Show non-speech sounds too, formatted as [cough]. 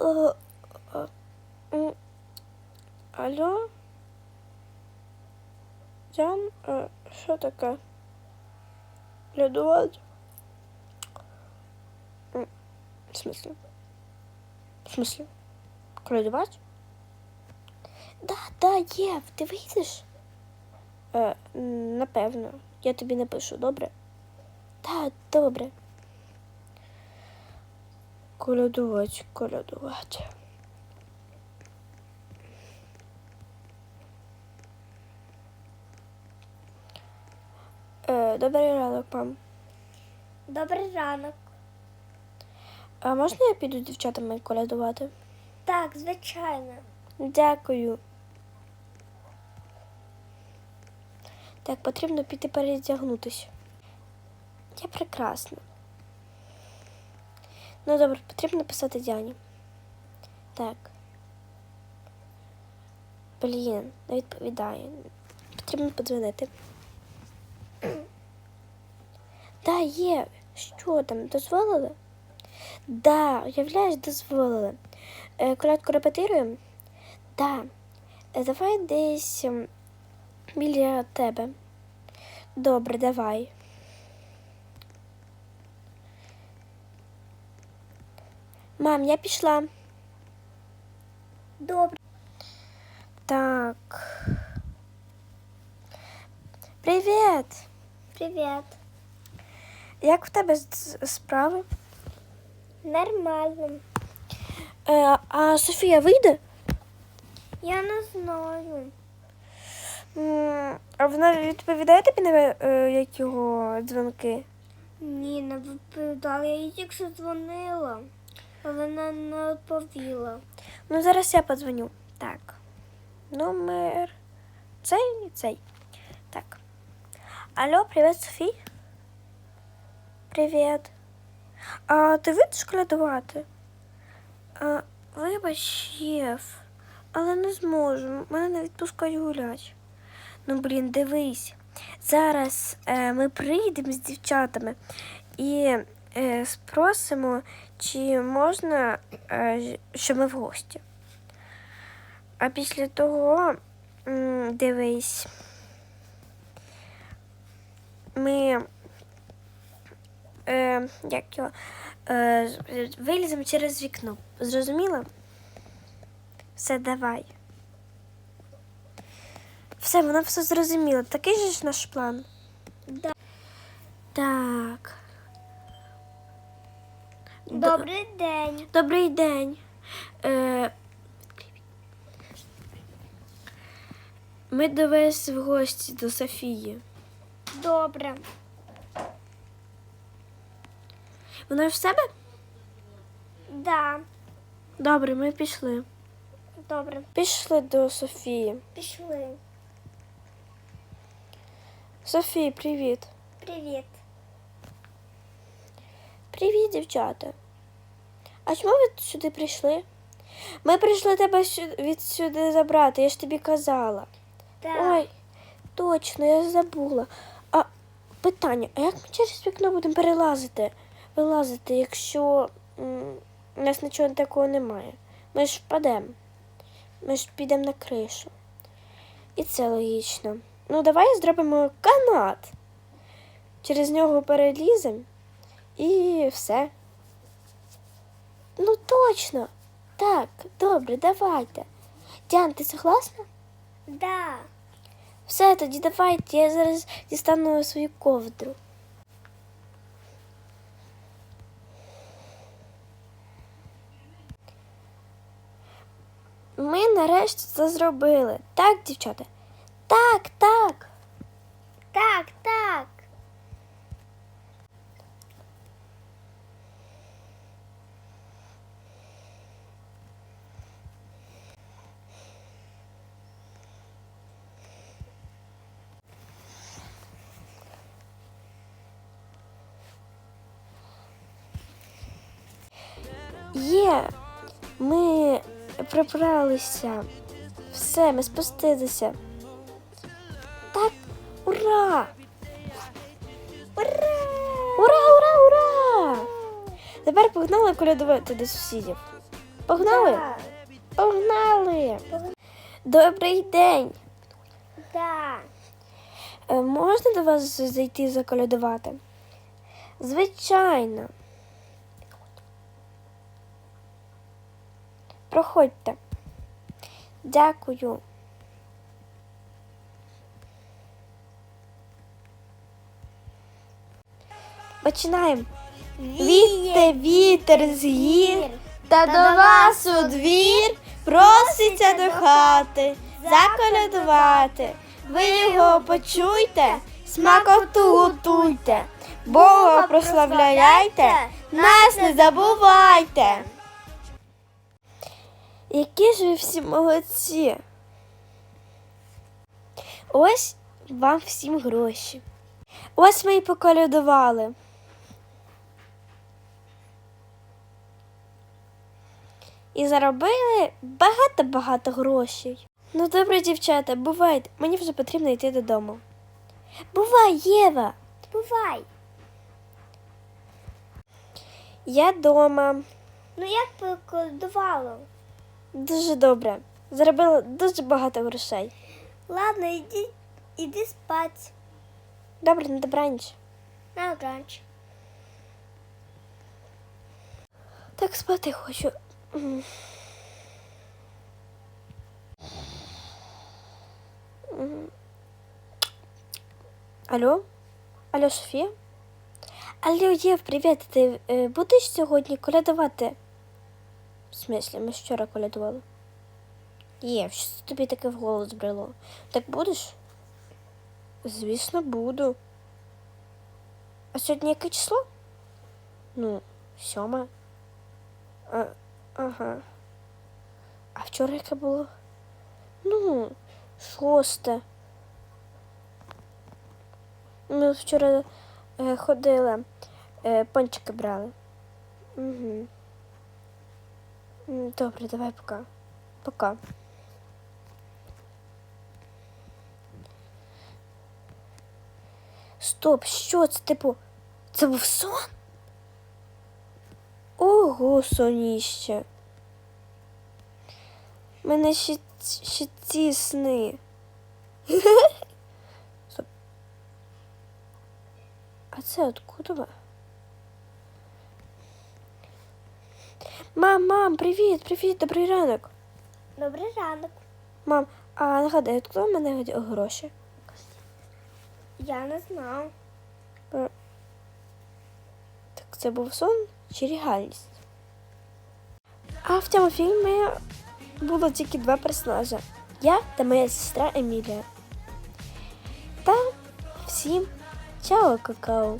Е, м, Алло? Ян, що таке? Лядувати? В смысле? В смысле? Колядувати? Да, да, Єв, ти вийдеш? Е, напевно. Я тобі напишу, добре? Так, добре. Колядувати, колядувати. Е, добрий ранок, мам. Добрий ранок. А можна я піду з дівчатами колядувати? Так, звичайно. Дякую. Так, потрібно піти передягнутися. Я прекрасна. Ну добре, потрібно писати Дяні. Так. Блін, не відповідає. Потрібно подзвонити. [clears throat] Да, є. Що там, дозволили? Да, уявляєш, дозволили. Е, колядку репетируємо? Да. Е, Давай десь ем, біля тебе. Добре, давай. Мам, я пішла. Добре. Так. Привіт! Привіт. Як в тебе справи? Нормально. Е, а Софія вийде? Я не знаю. А вона відповідає тобі на е, як його дзвонки? Ні, не відповідала. Я їй тільки що дзвонила, вона не відповіла. Ну, зараз я подзвоню. Так. Номер. Цей і цей. Так. Алло, привіт, Софій. Привіт. А ти вийдеш колядувати? А, вибач, Єв, але не зможу. Мене не відпускають гулять. Ну, блін, дивись. Зараз е, ми прийдемо з дівчатами і е, спросимо, чи можна, е, що ми в гості. А після того, дивись, ми е, як його, е, виліземо через вікно. Зрозуміла? Все, давай. Все, вона все зрозуміла. Такий же ж наш план. Да. Так. До- Добрий день. Добрий день. Е, ми до вас в гості до Софії. Добре. Вона в себе? Да. Добре, ми пішли. Добре. Пішли до Софії. Пішли. Софії, привіт. Привіт. Привіт, дівчата. А чому ви сюди прийшли? Ми прийшли тебе відсюди забрати, я ж тобі казала. Так. Ой, точно, я забула. А питання, а як ми через вікно будемо перелазити, вилазити, якщо м, у нас нічого такого немає? Ми ж впадемо. Ми ж підемо на кришу. І це логічно. Ну, давай зробимо канат. Через нього переліземо і все. Ну, точно. Так, добре, давайте. Діан, ти согласна? Да. Все, тоді давайте, я зараз дістану свою ковдру. Ми нарешті це зробили. Так, дівчата? Так, так. Так, так. Є. Ми прибралися. Все, ми спустилися. Так, ура! Ура! Ура, ура, ура! Тепер погнали колядувати до сусідів. Погнали? Да. Погнали! Добрий день! Да. Е, Можна до вас зайти заколядувати? Звичайно. Проходьте. Дякую. Починаємо. Віте вітер з гір, та до вас у двір проситься до хати заколядувати. Ви його почуйте, смакоту готуйте, Бога прославляйте, нас не забувайте. Які ж ви всі молодці. Ось вам всім гроші. Ось ми і поколядували. І заробили багато-багато грошей. Ну добре, дівчата, бувайте. Мені вже потрібно йти додому. Бувай, Єва. Бувай. Я дома. Ну як поколдувало? Дуже добре. Заробила дуже багато грошей. Ладно, іди, іди спать. Добре, на добраніч. На ранч. Так спати хочу. Алло? Алло, Софія? Алло, Єв, привіт. Ти е, будеш сьогодні колядувати? В смислі, ми вчора колядували. Єв, що тобі таке в голову збрело? Так будеш? Звісно, буду. А сьогодні яке число? Ну, сьоме. А, ага. А вчора яке було? Ну, шосте. Ми вчора е, ходили, е, пончики брали. Угу. Добре, давай пока. Пока. Стоп, що це типу? Це був сон? Ого, соніще. Мене ще, ще ці сни. [laughs] Стоп. А це откуда? Мам, мам, привіт, привіт, добрий ранок. Добрий ранок. Мам, а нагадай, откуда в мене гроші? Я не знав. Так це був сон чи реальність? А в цьому фільмі було тільки два персонажі. Я та моя сестра Емілія. Та всім чао, какао.